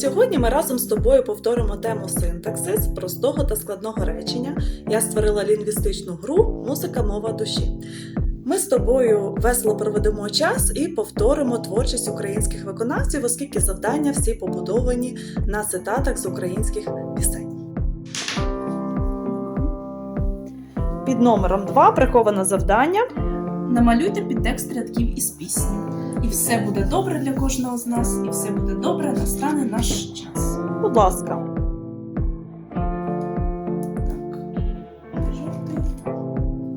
Сьогодні ми разом з тобою повторимо тему синтаксис простого та складного речення. Я створила лінгвістичну гру Музика мова душі. Ми з тобою весело проведемо час і повторимо творчість українських виконавців, оскільки завдання всі побудовані на цитатах з українських пісень. Під номером 2 приховане завдання. Намалюйте підтекст рядків із пісні. І все буде добре для кожного з нас, і все буде добре, настане наш час. Будь ласка.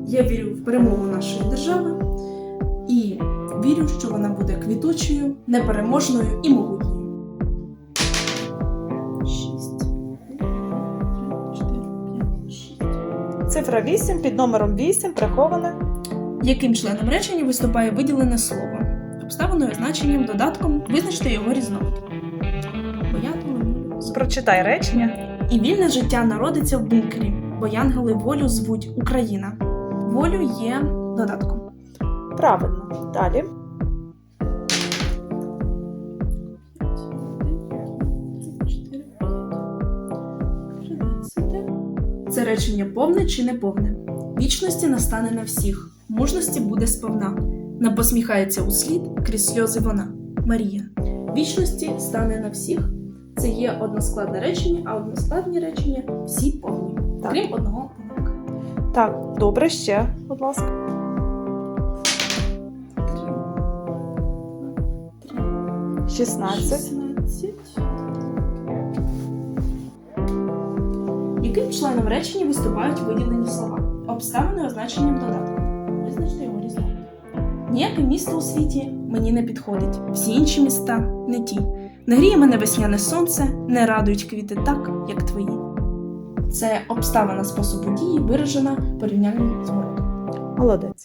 Я вірю в перемогу нашої держави і вірю, що вона буде квітучою, непереможною і могутньою. Шість. Цифра 8 під номером 8 приховане. Яким членом речення виступає виділене слово? Обставиною, значенням, додатком визначте його різновид. Бо я Прочитай речення. І вільне життя народиться в бункері, бо янгели волю звуть Україна. Волю є додатком. Правильно. Далі. Це речення повне чи не повне. Вічності настане на всіх, мужності буде сповна. Нам посміхається у слід крізь сльози вона. Марія. Вічності стане на всіх. Це є односкладне речення, а односкладні речення всі повні, Так. крім одного помилка. Так, добре, ще, будь ласка. Три, 16. 16. Яким членом речення виступають виділені слова? Обставини означенням додатком. Визначте його різновид. Ніяке місто у світі мені не підходить. Всі інші міста не ті. Не гріє мене весняне сонце, не радують квіти так, як твої. Це обставина способу дії, виражена порівняльним з городом. Молодець.